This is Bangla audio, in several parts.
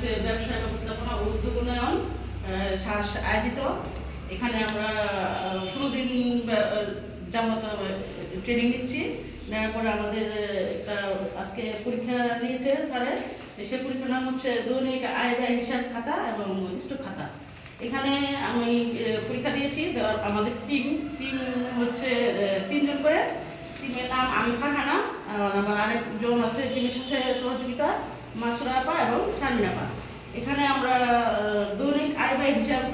হচ্ছে ব্যবসা ব্যবস্থাপনা ও উদ্যোগ উন্নয়ন শ্বাস আয়োজিত। এখানে আমরা ষোলো দিন যাবত ট্রেনিং নিচ্ছি। নেওয়ার পরে আমাদের একটা আজকে পরীক্ষা নিয়েছে স্যারে। সে পরীক্ষার নাম হচ্ছে দৈনিক আয় ব্যয় হিসাব খাতা এবং স্টক খাতা। এখানে আমি পরীক্ষা দিয়েছি। আমাদের টিম টিম হচ্ছে তিনজন করে। টিমের নাম আমি ফারহানা। আমার আরেকজন আছে টিমের সাথে সহযোগিতা। মাসুরা আপা এবং শারমিন আপা এখানে আমরা দৈনিক আয় ব্যয় হিসাব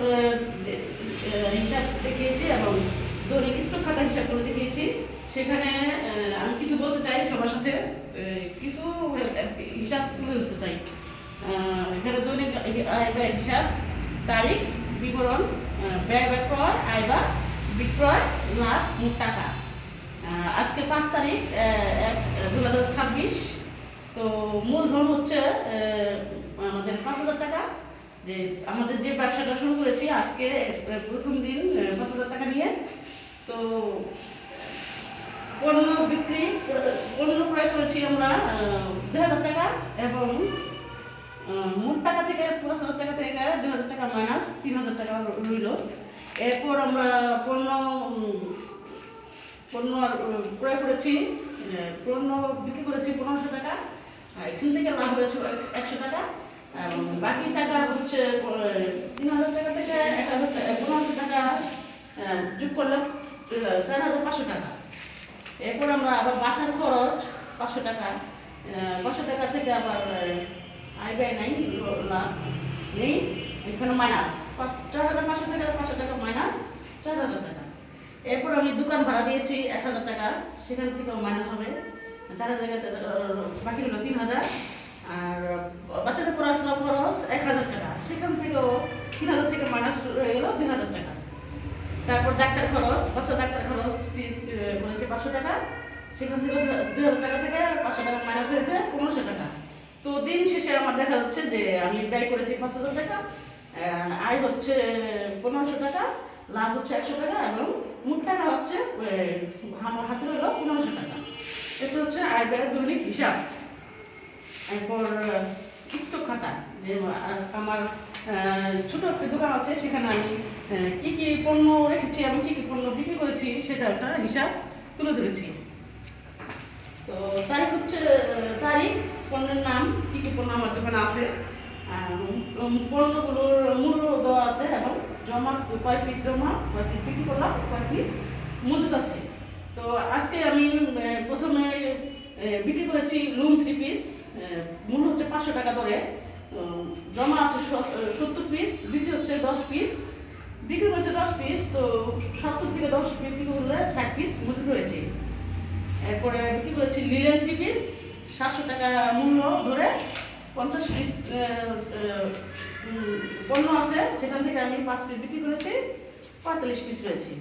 হিসাব দেখিয়েছি এবং দৈনিক স্টক খাতা হিসাব করে দেখিয়েছি। সেখানে আমি কিছু বলতে চাই সবার সাথে কিছু হিসাব তুলে ধরতে চাই। এখানে দৈনিক আয় ব্যয় হিসাব, তারিখ, বিবরণ ব্যয় ব্যয় আয় বা বিক্রয়, লাভ টাকা। আজকে পাঁচ তারিখ মূলধন হচ্ছে আমাদের পাঁচ হাজার টাকা। যে আমাদের যে ব্যবসাটা শুরু করেছি আজকে প্রথম দিন পাঁচ হাজার টাকা নিয়ে। তো, পণ্য বিক্রি, পণ্য ক্রয় করেছি আমরা দু হাজার টাকা এবং মোট টাকা থেকে পাঁচ হাজার টাকা থেকে দু হাজার টাকা মাইনাস তিন হাজার টাকা রইল। এরপর আমরা পণ্য পণ্য ক্রয় করেছি পণ্য বিক্রি করেছি পনেরোশো টাকা। এখান থেকে লাভ হয়েছে এক- একশো টাকা বাকি টাকা হচ্ছে তিন হাজার টাকা থেকে এক হাজার টাকা পনেরোশো টাকা যোগ করলে আহ, চার হাজার পাঁচশো টাকা। এরপর আমরা আবার বাসার খরচ পাঁচশো টাকা। পাঁচশো টাকা থেকে আবার আয় ব্যয় নাই লাভ নেই। এখানে মাইনাস চার হাজার পাঁচশো টাকা পাঁচশো টাকা মাইনাস চার হাজার টাকা। এরপর আমি দোকান ভাড়া দিয়েছি এক হাজার টাকা সেখান থেকেও মাইনাস হবে। চার হাজার বাকি হলো তিন হাজার। আর বাচ্চাদের পড়াশোনার খরচ এক হাজার টাকা। সেখান থেকেও তিন হাজার থেকে মাইনাস হয়ে গেলো দুই হাজার টাকা। তারপর ডাক্তার খরচ, বাচ্চা ডাক্তার খরচ করেছে পাঁচশো টাকা। সেখান থেকে দুই হাজার টাকা থেকে পাঁচশো টাকা মাইনাস হয়েছে পনেরোশো টাকা। তো দিন শেষে আমার দেখা যাচ্ছে যে আমি ব্যয় করেছি পাঁচ হাজার টাকা আয় হচ্ছে পনেরোশো টাকা। লাভ হচ্ছে একশো টাকা এবং মোট টাকা হচ্ছে হাতে হলো পনেরোশো টাকা। এটা হচ্ছে আয় ব্যয় দৈনিক হিসাব। এরপর স্টক খাতা। যে আমার ছোট একটা দোকান আছে, সেখানে আমি কি কি পণ্য রেখেছি, আমি কি কি পণ্য বিক্রি করেছি, সেটা একটা হিসাব তুলে ধরেছি। তো তারিখ হচ্ছে তারিখ, পণ্যের নাম, কী কী পণ্য আমার দোকানে আছে পণ্যগুলোর মূল্য দেওয়া আছে, এবং জমা কয় পিস জমা, কয় পিস বিক্রি করলাম, কয় পিস মজুত আছে। তো আজকে আমি প্রথমে বিক্রি করেছি লুম থ্রি পিস মূল্য হচ্ছে পাঁচশো টাকা ধরে জমা আছে সত্তর পিস বিক্রি হচ্ছে দশ পিস বিক্রি করছে দশ পিস তো সত্তর থেকে দশ বিক্রি করলে ষাট পিস মজুত রয়েছে এরপরে বিক্রি করেছি লিলেন থ্রি পিস সাতশো টাকা মূল্য ধরে। পঞ্চাশ পিস পণ্য আছে সেখান থেকে আমি পাঁচ পিস বিক্রি করেছি, পঁয়তাল্লিশ পিস রয়েছে।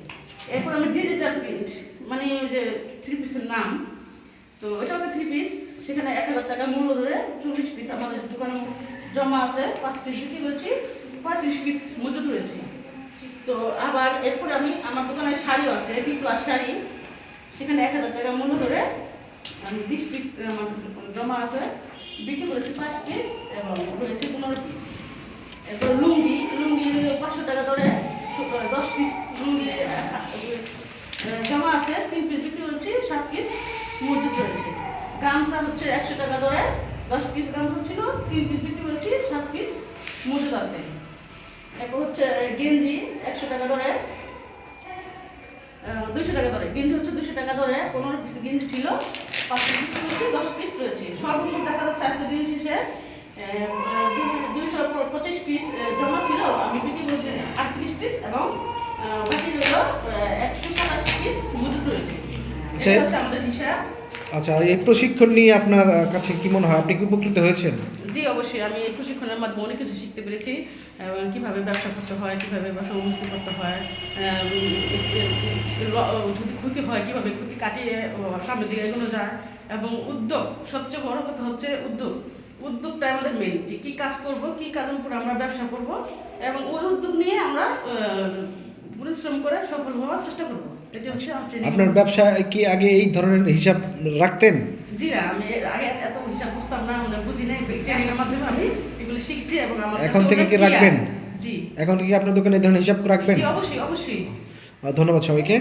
এরপর আমি ডিজিটাল প্রিন্ট মানে যে থ্রি পিসের নাম, তো এটা একটা থ্রি পিস সেখানে এক হাজার টাকা মূল্য ধরে চল্লিশ পিস আমাদের দোকানে জমা আছে, পাঁচ পিস বিক্রি করেছি পঁয়ত্রিশ পিস মজুত রয়েছে। তো আবার এরপর আমি, আমার দোকানে শাড়িও আছে বি প্লাস শাড়ি, সেখানে এক হাজার টাকা মূল্য ধরে আমি বিশ পিস আমার জমা আছে। বিক্রি করেছি পাঁচ পিস এবং রয়েছে পনেরো পিস এরপর লুঙ্গি লুঙ্গি পাঁচশো টাকা ধরে দশ পিস লুঙ্গি আহ, আছে তিন পিস বিক্রি করেছি সাত পিস মজুত রয়েছে। গামছা হচ্ছে একশো টাকা ধরে দশ পিস গামছা ছিল তিন পিস বিক্রি করেছি সাত পিস মজুত আছে। এরপর হচ্ছে গেঞ্জি একশো টাকা ধরে দুশো টাকা ধরে। গেঞ্জি হচ্ছে দুশো টাকা ধরে পনেরো পিস গেঞ্জি ছিল পাঁচ পিস রয়েছে। দশ পিস রয়েছে সর্বমোট দেখা যাচ্ছে আজকে দিন শেষে দুইশো পঁচিশ পিস জমা ছিল। আমি বিক্রি করেছি আটত্রিশ পিস এবং বাকি রইল একশো সাতাশ পিস মজুত রয়েছে। আচ্ছা। এটা হচ্ছে আমাদের হিসাব। আচ্ছা এই প্রশিক্ষণ নিয়ে আপনার কাছে কি মনে হয়? আপনি কি উপকৃত হয়েছেন? জি, অবশ্যই। আমি এই প্রশিক্ষণের মাধ্যমে অনেক কিছু শিখতে পেরেছি। এবং কীভাবে ব্যবসা করতে হয়, কীভাবে ব্যবসা উন্নতি করতে হয় যদি ক্ষতি হয়, কীভাবে ক্ষতি কাটিয়ে সামনের দিকে এগোনো যায় এবং উদ্যোগ, সবচেয়ে বড় কথা হচ্ছে উদ্যোগ। উদ্যোগটা আমাদের মেন যে কী কাজ করব, কী কাজের উপর আমরা ব্যবসা করব এবং ওই উদ্যোগ নিয়ে আমরা পরিশ্রম করে সফল হওয়ার চেষ্টা করব। এটা হচ্ছে আপনার ব্যবসায় কি আগে এই ধরনের হিসাব রাখতেন? জি না আমি আগে এত হিসাব বুঝতাম না মানে বুঝি নাই ট্রেনিংয়ের মাধ্যমে আমি এগুলো শিখছি এবং আমার এখন থেকে কি রাখবেন? জি। এখন কি আপনার দোকানে এই ধরনের হিসাব রাখবেন? জি অবশ্যই অবশ্যই। ধন্যবাদ সবাইকে।